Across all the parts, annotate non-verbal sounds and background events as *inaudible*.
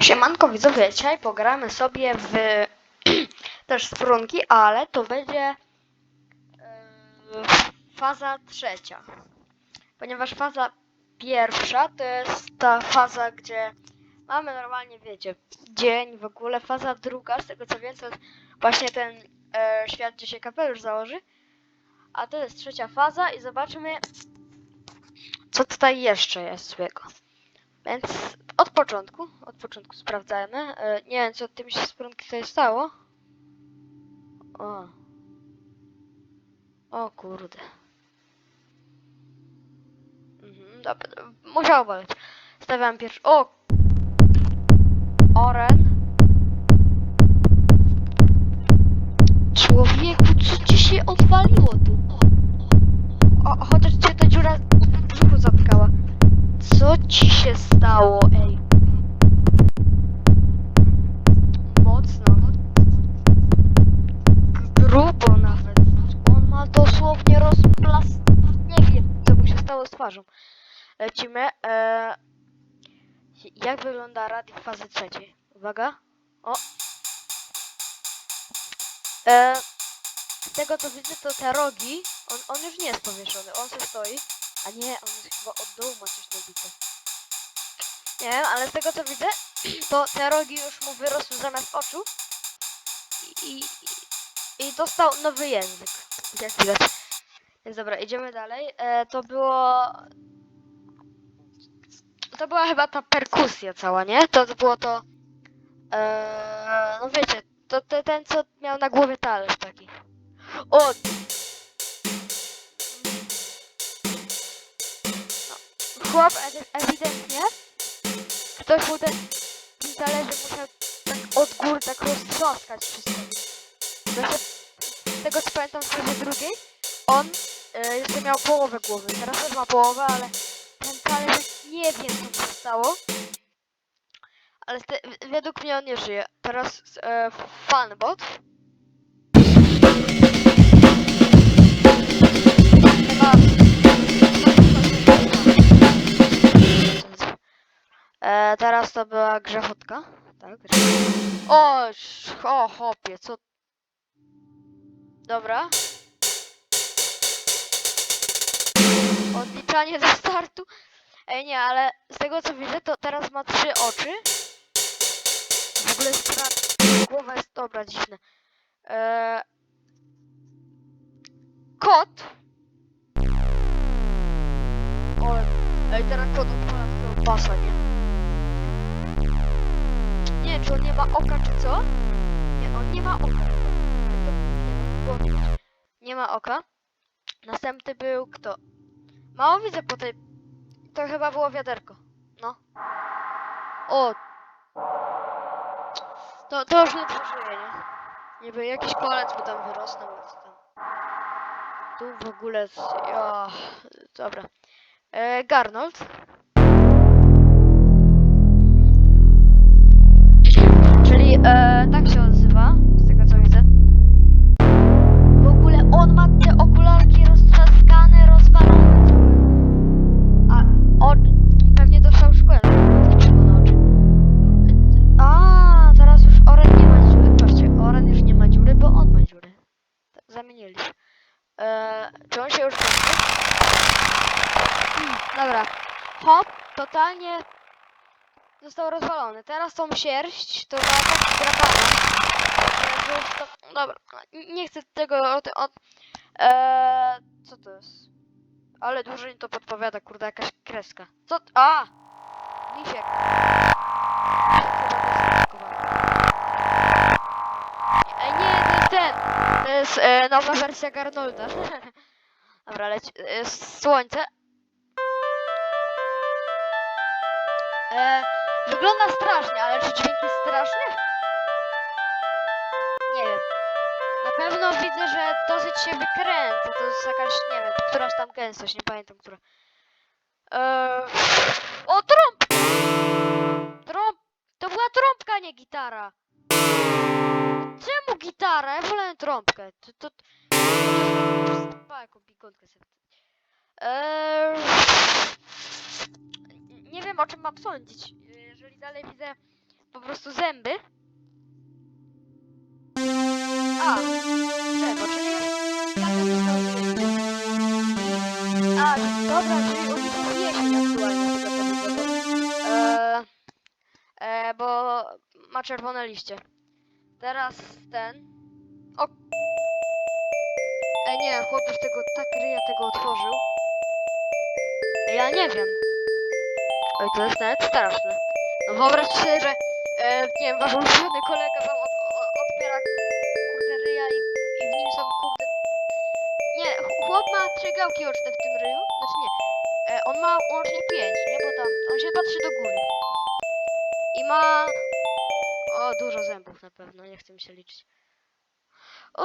Siemanko widzowie, dzisiaj pogramy sobie w *clears throat* też strunki, ale to będzie e, faza trzecia. Ponieważ faza pierwsza to jest ta faza, gdzie mamy normalnie, wiecie, dzień w ogóle. Faza druga, z tego co wiem, to jest właśnie ten e, świat, gdzie się kapelusz założy. A to jest trzecia faza i zobaczymy, co tutaj jeszcze jest złego. Więc od początku, od początku sprawdzajmy. E, nie wiem, co tym się sprunki tutaj stało. O. O kurde. Mhm, dobra, musiało. Stawiam pierwszy. O! Oren. Człowieku, co ci się odwaliło ci się stało, ej? Mocno. Grubo nawet. On ma dosłownie rozplast... Nie wiem, co mu się stało z twarzą. Lecimy. E... Jak wygląda radik fazy trzeciej? Uwaga. O. E... Z tego co widzę, to te rogi, on, on już nie jest powieszony, on se stoi. A nie, on jest chyba od dołu ma coś nabite. Nie wiem, ale z tego co widzę, *clears throat* to te rogi już mu wyrosły zamiast oczu. I, i, i dostał nowy język. Jak widać. Więc dobra, idziemy dalej. E, to było... To była chyba ta perkusja cała, nie? To, było to... E, no wiecie, to, to ten co miał na głowie talerz taki. O! chłop ewi- ewidentnie ktoś mu ten tym talerzem musiał tak od góry tak roztrzaskać wszystko. Znaczy, z tego co pamiętam w fazie drugiej, on e, jeszcze miał połowę głowy. Teraz też ma połowę, ale ten talerz nie wiem co się stało. Ale te, według mnie on nie żyje. Teraz e, fanbot. To była grzechotka. Tak, grzechotka. O, o, hopie, co... Dobra. Odliczanie do startu. Ej, nie, ale z tego co widzę, to teraz ma trzy oczy. W ogóle strat... Głowa jest dobra, dziwne. E... Kot. O, ej, teraz kot odpala swojego pasa, nie? Wiem, czy on nie ma oka, czy co? Nie, on nie ma oka. Nie, ma oka. Następny był kto? Mało widzę po tej... To chyba było wiaderko. No. O! To, to już nie przeżyje, nie? Niby jakiś kolec mu tam wyrosnął, co tam. Tu w ogóle... Dobra. E, Garnold. Czyli e, tak się odzywa, z tego co widzę. W ogóle on ma te okularki roztrzaskane, rozwalone. A on pewnie dostał szkłem. A, teraz już Oren nie ma dziury. Patrzcie, Oren już nie ma dziury, bo on ma dziury. Tak, Zamienili. E, czy on się już? Hmm, dobra. Hop, totalnie został rozwalony. Teraz tą sierść to ma tak drapana. Dobra, nie chcę tego o tym. O... Eee, co to jest? Ale dłużej to podpowiada, kurde, jakaś kreska. Co? A! Misiek. Nie, to jest ten! To jest e, nowa wersja Garnolda. *laughs* Dobra, leci. E, słońce. E, wygląda strasznie, ale czy dźwięk jest straszny? Nie wiem. Na pewno widzę, że dosyć się wykręca. To jest jakaś, nie wiem, któraś tam gęstość, nie pamiętam, która. Eee... O, trąb! Trąb! To była trąbka, nie gitara. Czemu gitara? Ja wolę trąbkę. To, to... to... jaką pikonkę sobie. Eee... Nie wiem, o czym mam sądzić. Jeżeli dalej widzę po prostu zęby. A, drzewo, czyli A, dobra, czyli oni są jesień aktualnie z tego widzę. Eee, e, bo ma czerwone liście. Teraz ten. O! E, nie, chłop już tego tak ryja tego otworzył. Ja nie wiem. Oj, to jest nawet straszne. No wyobraźcie sobie, że e, nie wiem, wasz ulubiony kolega wam od, o- otwiera kurde ryja i, i w nim są kurde... Nie, ch- chłop ma trzy gałki oczne w tym ryju. Znaczy nie. E, on ma łącznie pięć, nie? Bo tam on się patrzy do góry. I ma... O, dużo zębów na pewno, nie chcę mi się liczyć. O!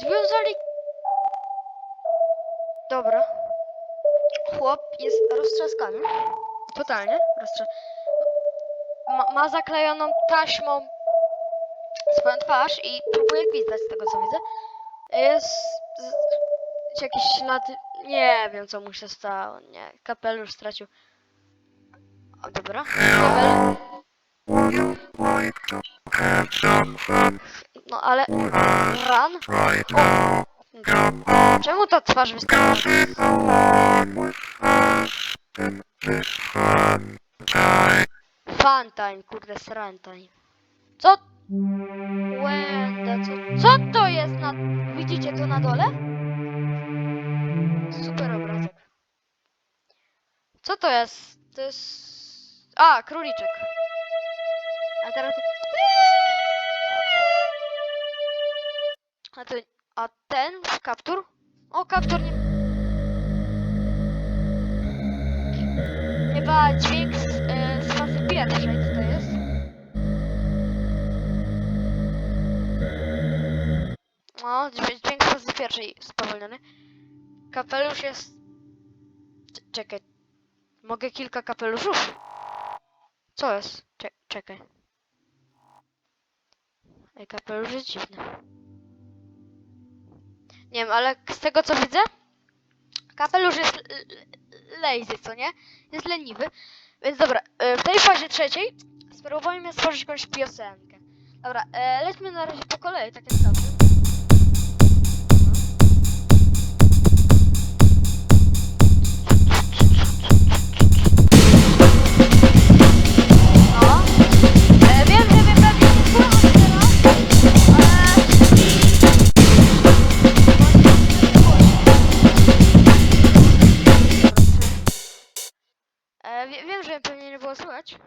Związali... Dobra. Chłop jest roztrzaskany. Totalnie roztrzaskany. Ma, zaklejoną taśmą swoją twarz i próbuje gwizdać z tego co widzę. Jest z, jakieś ślady. Nie wiem co mu się stało. Nie, kapelusz stracił. O, dobra. No ale. Ran? O. Czemu ta twarz występuje? Fantań, kurde, srantań. Co? Łęda, co? Co to jest na... Widzicie to na dole? Super obrazek. Co to jest? To jest... A, króliczek. A teraz... A, to... A ten kaptur? O, kaptur nie... Chyba dźwięk fazy pierwszej, co to jest? O, dźwięk, fazy pierwszej spowolniony. Kapelusz jest... Czekaj. Mogę kilka kapeluszów? Co jest? Cze czekaj. Ej, kapelusz jest dziwny. Nie wiem, ale z tego co widzę, kapelusz jest lazy, co nie? Jest leniwy. Więc dobra, e, w tej fazie trzeciej spróbujmy stworzyć jakąś piosenkę. Dobra, e, lećmy na razie po kolei, tak jak zawsze. Nie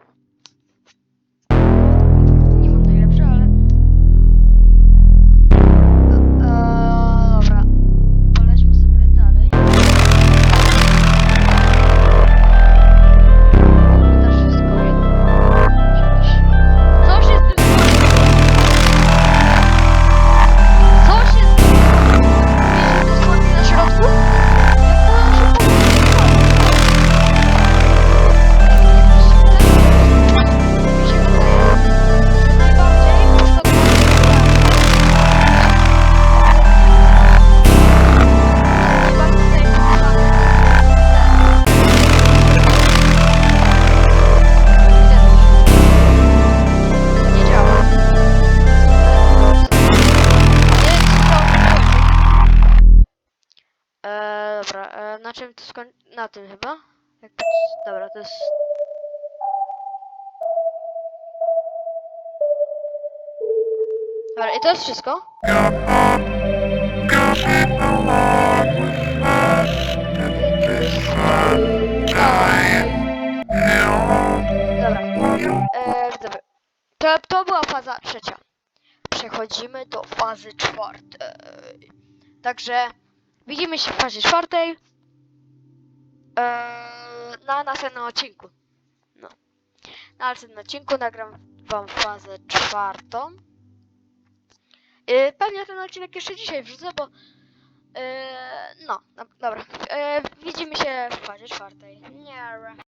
na czym to skoń... Na tym chyba? Jak... Dobra, to jest... Dobra, i to jest wszystko? Dobra. E, dobra. To, to była faza trzecia. Przechodzimy do fazy czwartej. Także widzimy się w fazie czwartej. E, na następnym odcinku. No. Na następnym odcinku nagram wam fazę czwartą. E, pewnie ten odcinek jeszcze dzisiaj wrzucę, bo e, no, dobra. Widzimy się w fazie czwartej. Nie.